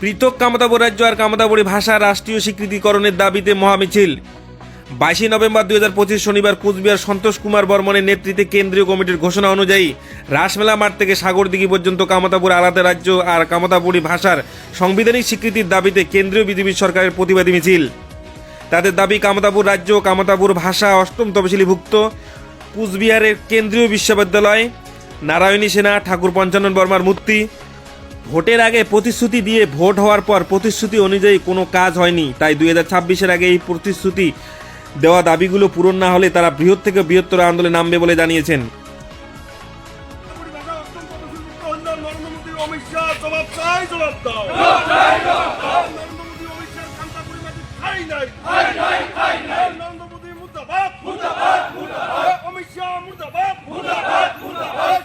পৃথক কামতাপুর রাজ্য আর কামতাপুরী ভাষা রাষ্ট্রীয় স্বীকৃতিকরণের দাবিতে মহামিছিল। বাইশে নভেম্বর দুই হাজার পঁচিশ শনিবার কুচবিহার সন্তোষ কুমার বর্মনের নেতৃত্বে কেন্দ্রীয় কমিটির ঘোষণা অনুযায়ী রাসমেলা মাঠ থেকে সাগরদিঘি পর্যন্ত কামতাপুর আলাদা রাজ্য আর কামতাপুরী ভাষার সাংবিধানিক স্বীকৃতির দাবিতে কেন্দ্রীয় বিজেপি সরকারের প্রতিবাদী মিছিল। তাদের দাবি কামতাপুর রাজ্য কামতাপুর ভাষা অষ্টম তফসিলিভুক্ত, কুচবিহারের কেন্দ্রীয় বিশ্ববিদ্যালয়, নারায়ণী সেনা, ঠাকুর পঞ্চানন বর্মার মূর্তি ভোটের আগে প্রতিশ্রুতি দিয়ে ভোট হওয়ার পর প্রতিশ্রুতি অনুযায়ী কোনো কাজ হয়নি। তাই দুই হাজার ছাব্বিশের আগে এই প্রতিশ্রুতি দেওয়া দাবিগুলো পূরণ না হলে তারা বৃহৎ থেকে বৃহত্তর আন্দোলনে নামবে বলে জানিয়েছেন। অমিত শাহ নরেন্দ্র মোদী অমিত শাহ কামতাপুরি মাটি খাই নাই নরেন্দ্র মোদী মুর্দাবাদ অমিত শাহ মুর্দাবাদ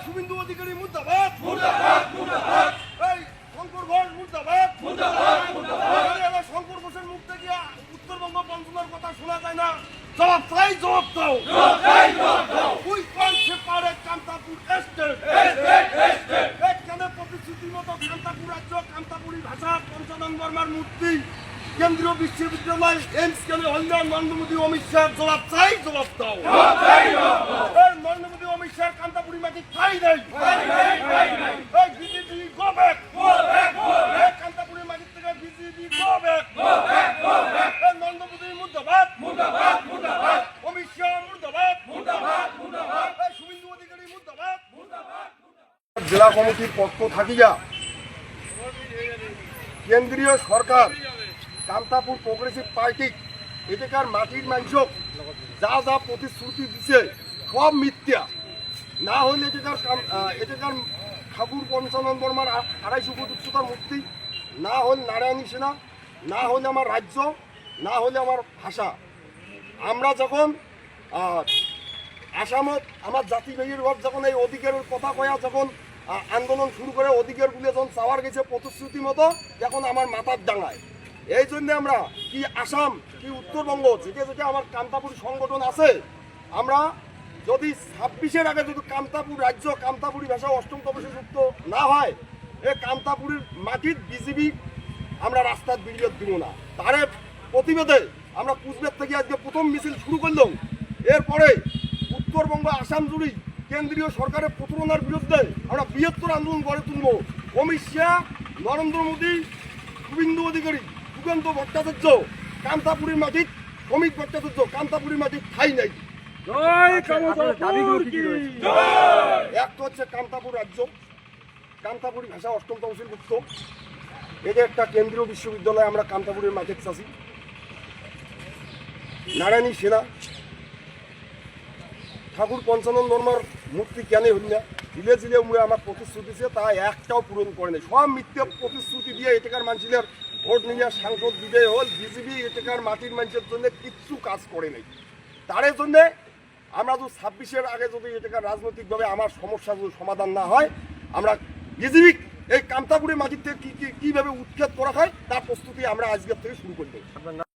শুভেন্দু অধিকারী মুর্দাবাদ এই শঙ্কর ঘোষ মুর্দাবাদ আরে এবার শঙ্কর ঘোষের মুখ থেকে উত্তরবঙ্গ বঞ্চনার যায় না জবাব চাই জবাব দাও। We can't separate Kamtapur state. এখানে প্রতিশ্রুতির মতো কামতাপুর রাজ্য কামতাপুরি ভাষা পঞ্চানন বর্মার মূর্তি। কেন্দ্রীয় বিশ্ববিদ্যালয় এইমস কেন হল্যান্ড নরেন্দ্র মোদী অমিত শাহ জবাব চাই জবাব দাও। নরেন্দ্র মোদী অমিত শাহ কামতাপুরি মাটি খাই নাই এই বিজেপি গো ব্যাক এই কামতাপুরি মাটির থেকে বিজেপি গো ব্যাক এই নরেন্দ্র মোদী মুর্দাবাদ অমিত শাহ মুর্দাবাদ এই শুভেন্দু অধিকারী মুর্দাবাদ জেলা কমিটির পক্ষ থাকিয়া কেন্দ্রীয় সরকার কামতাপুর প্রগ্রেসিভ পার্টি এটাকার মাটির মাংস যা যা প্রতিশ্রুতি দিছে, সব মিথ্যা। না হলে এটাকার এটাকার ঠাকুর পঞ্চানন বর্মার আড়াইশো ফুট উচ্চতার মূর্তি, না হল নারায়ণী সেনা, না হলে আমার রাজ্য, না হলে আমার ভাষা। আমরা যখন আসামত, আমার জাতি বেগের ঘর যখন এই অধিকারের কথা কয়া যখন আন্দোলন শুরু করে অধিকারগুলো যখন চাওয়ার গেছে প্রতিশ্রুতি মতো, এখন আমার মাথার ডাঙায়। এই জন্য আমরা কি আসাম, কি উত্তরবঙ্গ, যেটা যেটা আমার কামতাপুর সংগঠন আছে, আমরা যদি ছাব্বিশের আগে যদি কামতাপুর রাজ্য কামতাপুরি ভাষা অষ্টম তপসে যুক্ত না হয় এই কামতাপুরের মাটির বিজিবি আমরা রাস্তার বিরোধ দিব না। তার প্রতিবাদে আমরা কুচবিহার থেকে আজকে প্রথম মিছিল শুরু করলাম। এরপরে উত্তরবঙ্গ আসাম জুড়ি কেন্দ্রীয় সরকারের প্রতারণার বিরুদ্ধে আমরা বৃহত্তর আন্দোলন গড়ে তুলব। অমিত শাহ নরেন্দ্র মোদী গোবিন্দ অধিকারী সুকান্ত ভট্টাচার্য কান্তাপুরীর মাটির অমিত ভট্টাচার্য কান্তাপুরীর মাটির ঠাই নাই। এক তো হচ্ছে কান্তাপুর রাজ্য। কান্তাপুরি ভাষা অষ্টম তহসিলভুক্ত এটা একটা কেন্দ্রীয় বিশ্ববিদ্যালয় আমরা কান্তাপুরের মাঠে চাষি। নারায়ণী সেনা। ঠাকুর পঞ্চানন বর্মার মূর্তি কেন হল না? জিলে জিলে মুড়ে আমার প্রতিশ্রুতি ছিল তা একটাও পূরণ করে নাই। সব মিথ্যে প্রতিশ্রুতি দিয়ে এটাকার মানুষের ভোট নিয়ে সাংসদ বিজয় হল, বিজেপি এটাকার মাটির মানুষের জন্য কিচ্ছু কাজ করে নাই। তার জন্যে আমরা যদি ছাব্বিশের আগে যদি এটাকার রাজনৈতিকভাবে আমার সমস্যা যদি সমাধান না হয়, আমরা বিজেপি এই মাটির থেকে কী কী, কীভাবে উৎখাত করা হয়, তার প্রস্তুতি আমরা আজকের থেকে শুরু করে দেবো।